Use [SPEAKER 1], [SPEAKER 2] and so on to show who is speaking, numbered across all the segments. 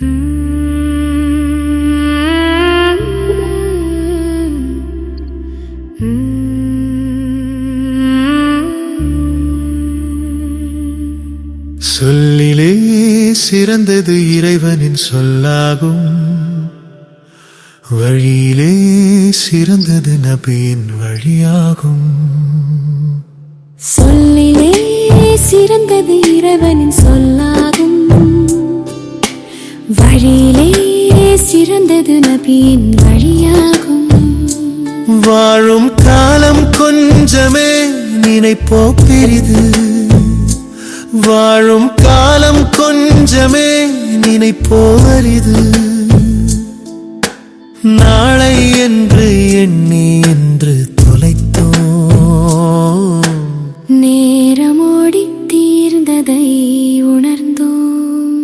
[SPEAKER 1] சொல்லிலே சிறந்தது இறைவனின் சொல்லாகும். வழியிலே சிறந்தது நபியின் வழியாகும்.
[SPEAKER 2] சொல்லிலே சிறந்தது இறைவனின் சொல்லாகும். நபியின் வழியாகும்.
[SPEAKER 1] வாழும் காலம் கொஞ்சமே நினைப்போ பெரிது. வாழும் காலம் கொஞ்சமே நினைப்போ அரிது. நாளை என்று எண்ணி என்று தொலைத்தோம்.
[SPEAKER 2] நேரமோடி தீர்ந்ததை உணர்ந்தோம்.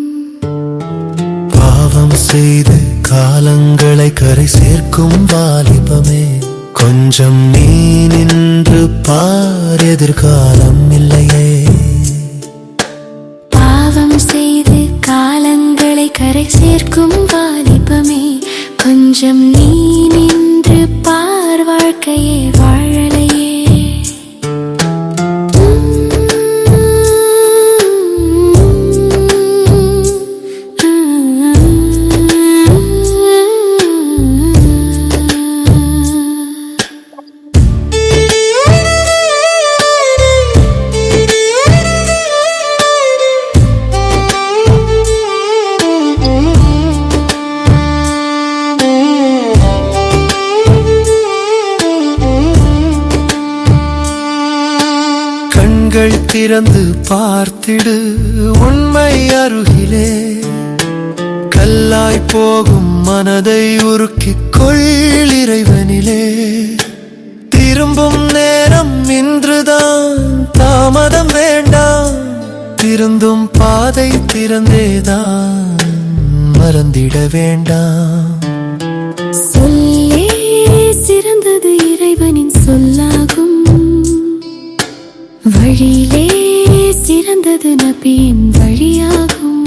[SPEAKER 1] பாவம் செய்து காலங்களை கரை சேர்க்கும் வாலிபமே. கொஞ்சம் நீ நின்று பார் எதிர்காலம் இல்லையே.
[SPEAKER 2] பாவம் செய்து காலங்களை கரை சேர்க்கும் வாலிபமே. கொஞ்சம்
[SPEAKER 1] கண்கள் திறந்து பார்த்திடு உண்மை அருகிலே. கல்லாய் போகும் மனதை உருக்கிக் கொள் இறைவனிலே. திரும்பும் நேரம் இன்றுதான் தாமதம் வேண்டாம். திருந்தும் பாதை திறந்தேதான் மறந்திட வேண்டாம்.
[SPEAKER 2] சிறந்தது நபியின் வழியாகும்.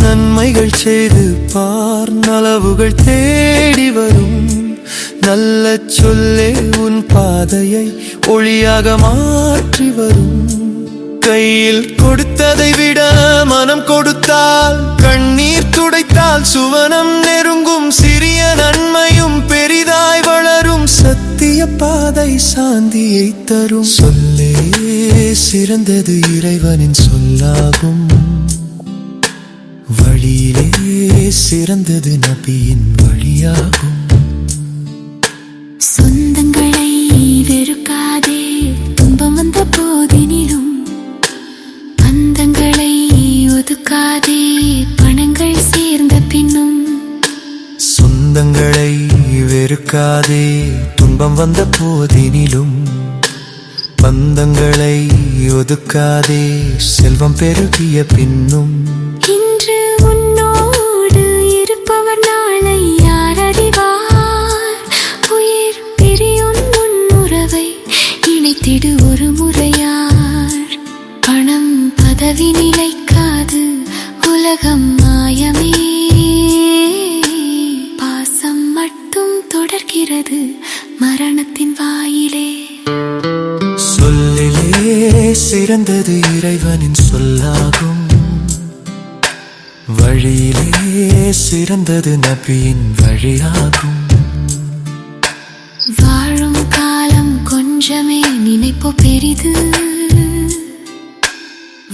[SPEAKER 1] நன்மைகள் செய்து பார் நலவுகள் தேடி வரும். நல்ல சொல்லே கதையை ஒளியாக மாற்றி வரும். கையில் கொடுத்ததை விட மனம் கொடுத்தால் கண்ணீர் துடைத்தால் சுவனம் நெருங்கும் சிறிய நன்மையும் பெரிதாய் வளரும். சத்திய பாதை சாந்தியை தரும். சொல்லே சிறந்தது இறைவனின் சொல்லாகும். வழியிலே சிறந்தது நபியின் வழியாகும்.
[SPEAKER 2] பணங்கள் சேர்ந்த பின்னும்
[SPEAKER 1] சொந்தங்களை வெறுக்காதே. துன்பம் வந்த போதினிலும் பந்தங்களை ஒதுக்காதே. செல்வம் பெருகிய பின்னும்
[SPEAKER 2] இன்று உன்னோடு இருப்பவர் நாளை யார் அறிவார்? உயிர் பிரியும் உன்னுறவை இணைத்திடு ஒரு மாயமே. பாசம் மட்டும் தொடர்கிறது மரணத்தின் வாயிலே.
[SPEAKER 1] சொல்லிலே சிறந்தது இறைவனின் சொல்லாகும். வழியிலே சிறந்தது நபியின் வழியாகும்.
[SPEAKER 2] வாழும் காலம் கொஞ்சமே நினைப்போ பெரிது.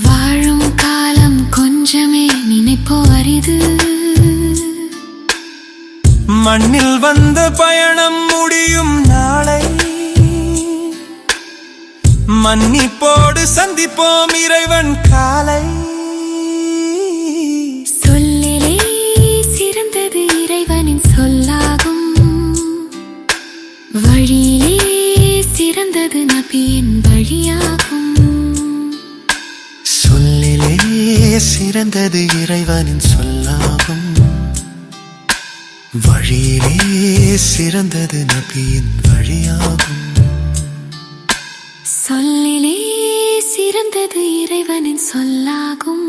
[SPEAKER 2] வாழும் காலம் கொஞ்சமே நினைப்போ அரிது
[SPEAKER 1] மண்ணில் வந்த பயணம் முடியும் நாளை. மன்னிப்போடு சந்திப்போம் இறைவன் காலை.
[SPEAKER 2] சொல்லிலே சிறந்தது இறைவனின் சொல்லாகும். வழியிலே சிறந்தது நபியின் வழியாகும்.
[SPEAKER 1] சிறந்தது இறைவனின் சொல்லாகும். வழியிலே சிறந்தது நபியின் வழியாகும்.
[SPEAKER 2] சொல்லிலே சிறந்தது இறைவனின் சொல்லாகும்.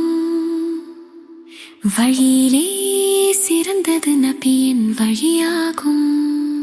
[SPEAKER 2] வழியிலே சிறந்தது நபியின் வழியாகும்.